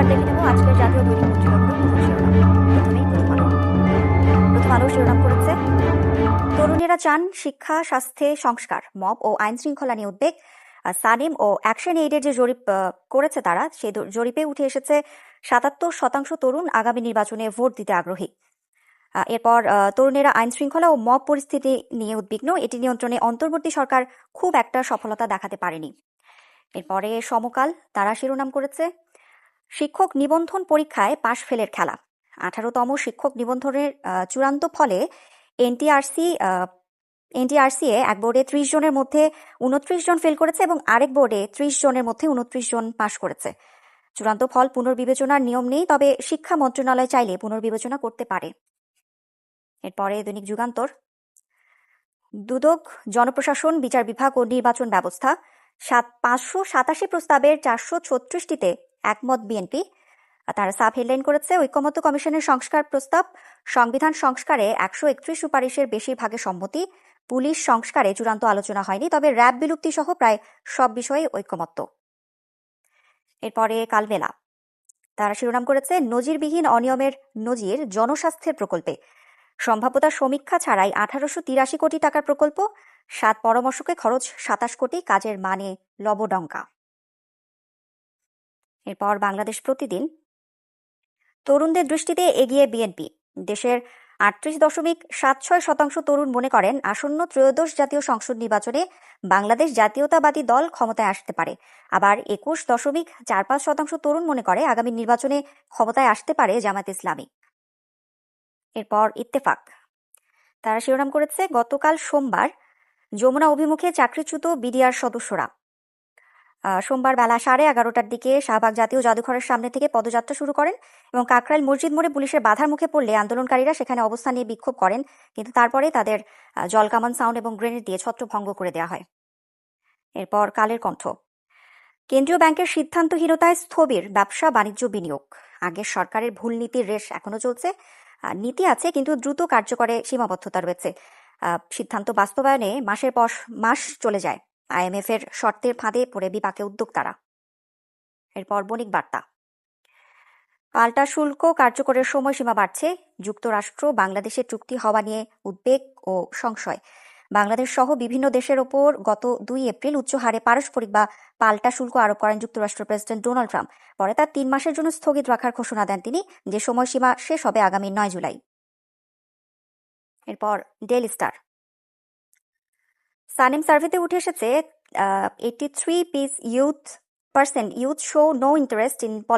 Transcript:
এবার দেখে নেব আজকের জাতীয় দৈনিক করেছে। তরুণেরা চান শিক্ষা, স্বাস্থ্যে সংস্কার, মব ও আইন শৃঙ্খলা নিয়ে উদ্বেগ। সানিম ও অ্যাকশন এইডের যে জরিপ করেছে তারা সেই জরিপে উঠে এসেছে সাতাত্তর শতাংশ তরুণ আগামী নির্বাচনে ভোট দিতে আগ্রহী। এরপর তরুণেরা আইন শৃঙ্খলা ও মব পরিস্থিতি নিয়ে উদ্বিগ্ন। এটি নিয়ন্ত্রণে অন্তর্বর্তী সরকার খুব একটা সফলতা দেখাতে পারেনি। এরপরে সমকাল, তারা শিরোনাম করেছে। শিক্ষক নিবন্ধন পরীক্ষায় পাশ ফেলের খেলা। আঠারোতম শিক্ষক নিবন্ধনের চূড়ান্ত ফলে এনটিআরসি এনটিআরসি এ এক বোর্ডে ত্রিশ জনের মধ্যে উনত্রিশ জন ফেল করেছে এবং আরেক বোর্ডে ত্রিশ জনের মধ্যে উনত্রিশ জন পাশ করেছে। চূড়ান্ত ফল পুনর্বিবেচনার নিয়ম নেই, তবে শিক্ষা মন্ত্রণালয় চাইলে পুনর্বিবেচনা করতে পারে। এরপরে দৈনিক যুগান্তর। দুদক, জনপ্রশাসন, বিচার বিভাগ ও নির্বাচন ব্যবস্থা। সাত, পাঁচশো সাতাশি প্রস্তাবের চারশো ছত্রিশটিতে একমত বিএনপি। তারা সাব হেডলাইন করেছে ঐক্যমত্য কমিশনের সংস্কার প্রস্তাব। সংবিধান সংস্কারে একশো একত্রিশ সুপারিশের বেশিরভাগের সম্মতি। পুলিশ সংস্কারে চূড়ান্ত আলোচনা হয়নি, তবে র্যাব বিলুপ্তি সহ প্রায় সব বিষয়ে ঐক্যমত্য। এরপরে কালবেলা। তারা শিরোনাম করেছে নজিরবিহীন অনিয়মের নজির জনস্বাস্থ্যের প্রকল্পে। সম্ভাব্যতা সমীক্ষা ছাড়াই আঠারোশো তিরাশি কোটি টাকার প্রকল্প। সাত পরামর্শকে খরচ সাতাশ কোটি, কাজের মানে লবডঙ্কা। এরপর বাংলাদেশ প্রতিদিন। তরুণদের দৃষ্টিতে এগিয়ে বিএনপি। দেশের আটত্রিশ দশমিক সাত ছয় শতাংশ তরুণ মনে করেন আসন্ন ত্রয়োদশ জাতীয় সংসদ নির্বাচনে বাংলাদেশ জাতীয়তাবাদী দল ক্ষমতায় আসতে পারে। আবার একুশ দশমিক চার পাঁচ শতাংশ তরুণ মনে করে আগামী নির্বাচনে ক্ষমতায় আসতে পারে জামাত ইসলামী। এরপর ইত্তেফাক। তারা শিরোনাম করেছে, গতকাল সোমবার যমুনা অভিমুখে চাকরিচ্যুত বিডিআর সদস্যরা। সোমবার বেলা সাড়ে এগারোটার দিকে শাহবাগ জাতীয় জাদুঘরের সামনে থেকে পদযাত্রা শুরু করেন এবং কাকরাইল মসজিদ মোড়ে পুলিশের বাধার মুখে পড়লে আন্দোলনকারীরা সেখানে অবস্থান নিয়ে বিক্ষোভ করেন। কিন্তু তারপরে তাদের জলকামান সাউন্ড এবং গ্রেনেড দিয়ে ছত্রভঙ্গ করে দেওয়া হয়। এরপর কালের কণ্ঠ। কেন্দ্রীয় ব্যাংকের সিদ্ধান্তহীনতায় স্থবির ব্যবসা বাণিজ্য বিনিয়োগ। আগের সরকারের ভুল নীতির রেশ এখনও চলছে। নীতি আছে কিন্তু দ্রুত কার্যকরে সীমাবদ্ধতা রয়েছে। সিদ্ধান্ত বাস্তবায়নে মাসের পর মাস চলে যায়। আইএমএফ এর শর্তের ফাঁদে পড়ে বিপাকে উদ্যোক্তারা। এরপর বণিক বার্তা। পাল্টা শুল্ক কার্যকরের সময়সীমা বাড়ছে। যুক্তরাষ্ট্র বাংলাদেশের চুক্তি হওয়া নিয়ে উদ্বেগ ও সংশয়। বাংলাদেশ সহ বিভিন্ন দেশের ওপর গত দুই এপ্রিল উচ্চ হারে পারস্পরিক বা পাল্টা শুল্ক আরোপ করেন যুক্তরাষ্ট্রের প্রেসিডেন্ট ডোনাল্ড ট্রাম্প। পরে তার তিন মাসের জন্য স্থগিত রাখার ঘোষণা দেন তিনি যে সময়সীমা শেষ হবে আগামী নয় জুলাই। এরপর ডেইলি স্টার। সানেম সার্ভেতে উঠে এসেছে eighty three piece youth percent youth show no interest in